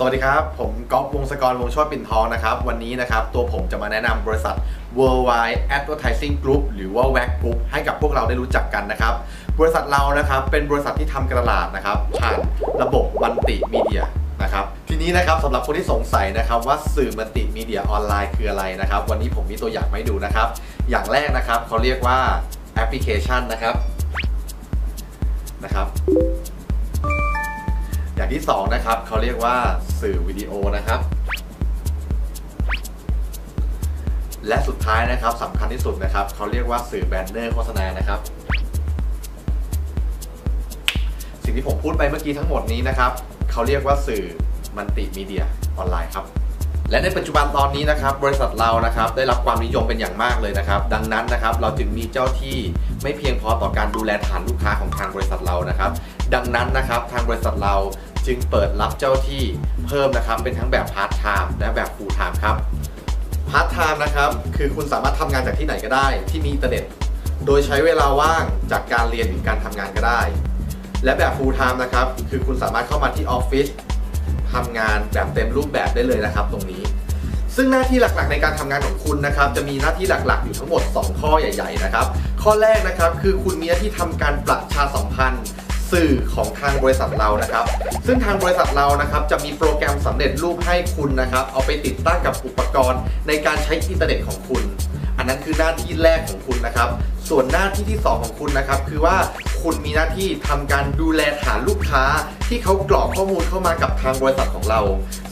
สวัสดีครับ ผมก๊อฟวงศกรวงชติปิ่นทองนะครับ วันนี้นะครับ ตัวผมจะมาแนะนำบริษัท Worldwide Advertising Group หรือว่า WAG Group ให้กับพวกเราได้รู้จักกันนะครับ บริษัทเรานะครับเป็นบริษัทที่ทำการตลาดนะครับผ่านระบบมัลติมีเดียนะครับทีนี้นะครับสำหรับคนที่สงสัยนะครับว่าสื่อมัลติมีเดียออนไลน์คืออะไรนะครับ วันนี้ผมมีตัวอย่างมาให้ดูนะครับ อย่างแรกนะครับเขาเรียกว่าแอปพลิเคชันนะครับนะครับ อย่างที่สองนะครับเขาเรียกว่าสื่อวิดีโอนะครับ และสุดท้ายนะครับสำคัญที่สุดนะครับเขาเรียกว่าสื่อแบนเนอร์โฆษณานะครับ สิ่งที่ผมพูดไปเมื่อกี้ทั้งหมดนี้นะครับเขาเรียกว่าสื่อมัลติมีเดียออนไลน์ครับและในปัจจุบันตอนนี้นะครับ บริษัทเรานะครับได้รับความนิยมเป็นอย่างมากเลยนะครับ ดังนั้นนะครับเราจึงมีเจ้าที่ไม่เพียงพอต่อการดูแลฐานลูกค้าของทางบริษัทเรานะครับ ดังนั้นนะครับทางบริษัทเรา จึงเปิดรับเจ้าที่เพิ่มนะครับ เป็นทั้งแบบพาร์ทไทม์และแบบฟูลไทม์ครับพาร์ทไทม์นะครับคือคุณสามารถทำงานจากที่ไหนก็ได้ ที่มีอินเทอร์เน็ต โดยใช้เวลาว่างจากการเรียนหรือการทำงานก็ได้ และแบบ full time นะครับคือคุณสามารถเข้ามาที่ออฟฟิศทำงานแบบเต็มรูปแบบได้เลยนะครับ ตรงนี้ ซึ่งหน้าที่หลักๆในการทำงานของคุณนะครับ จะมีหน้าที่หลักๆ อยู่ทั้งหมด 2 ข้อใหญ่ ๆ นะครับ ข้อแรกนะครับคือคุณมีหน้าที่ทำการประชาสัมพันธ์ สื่อของทางบริษัทเรานะครับ ซึ่งทางบริษัทเรานะครับจะมีโปรแกรมสำเร็จรูปให้คุณนะครับ เอาไปติดตั้งกับอุปกรณ์ ในการใช้อินเทอร์เน็ตของคุณ อันนั้นคือหน้าที่แรกของคุณนะครับ ส่วนหน้าที่ที่ 2 ของคุณนะครับ คือว่าคุณมีหน้าที่ทำการดูแลฐานลูกค้า ที่เขากรอกข้อมูลเข้ามากับทางบริษัทของเรา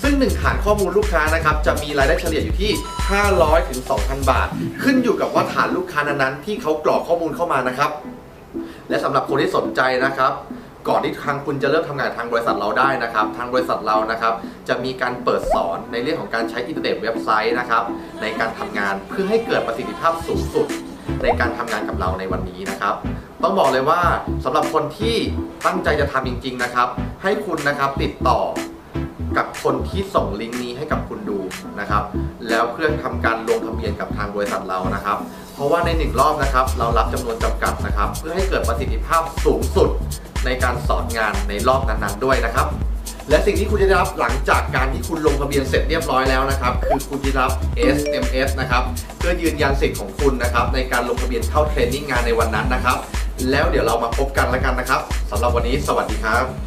ซึ่งหนึ่งฐานข้อมูลลูกค้านะครับจะมีรายได้เฉลี่ยอยู่ที่ 500ถึง2,000 บาท ขึ้นอยู่กับว่าฐานลูกค้านั้นๆที่เขากรอกข้อมูลเข้ามานะครับ และสำหรับคนที่สนใจนะครับ ก่อนที่ทางคุณจะเริ่มทำงานทางบริษัทเราได้นะครับ ทางบริษัทเรานะครับ จะมีการเปิดสอนในเรื่องของการใช้อินเทอร์เน็ตเว็บไซต์นะครับ ในการทำงานเพื่อให้เกิดประสิทธิภาพสูงสุด ในการทำงานกับเราในวันนี้นะครับ ต้องบอกเลยว่าสำหรับคนที่ตั้งใจจะทำจริง ๆนะครับ ให้คุณนะครับติดต่อ กับคนที่ส่งลิงก์นี้ให้กับคุณดูนะครับ แล้วเพื่อทำการลงทะเบียนกับทางบริษัทเรานะครับ เพราะว่าในหนึ่งรอบนะครับ เรารับจำนวนจำกัดนะครับ เพื่อให้เกิดประสิทธิภาพสูงสุดในการสอนงานในรอบนั้นๆด้วยนะครับและสิ่งที่คุณจะได้รับหลังจากการที่คุณลงทะเบียนเสร็จเรียบร้อยแล้วนะครับ คือคุณจะรับ SMS นะครับเพื่อยืนยันสิทธิ์ของคุณนะครับ ในการลงทะเบียนเข้าเทรนนิ่งงานในวันนั้นนะครับ แล้วเดี๋ยวเรามาพบกันแล้วกันนะครับสำหรับวันนี้สวัสดีครับ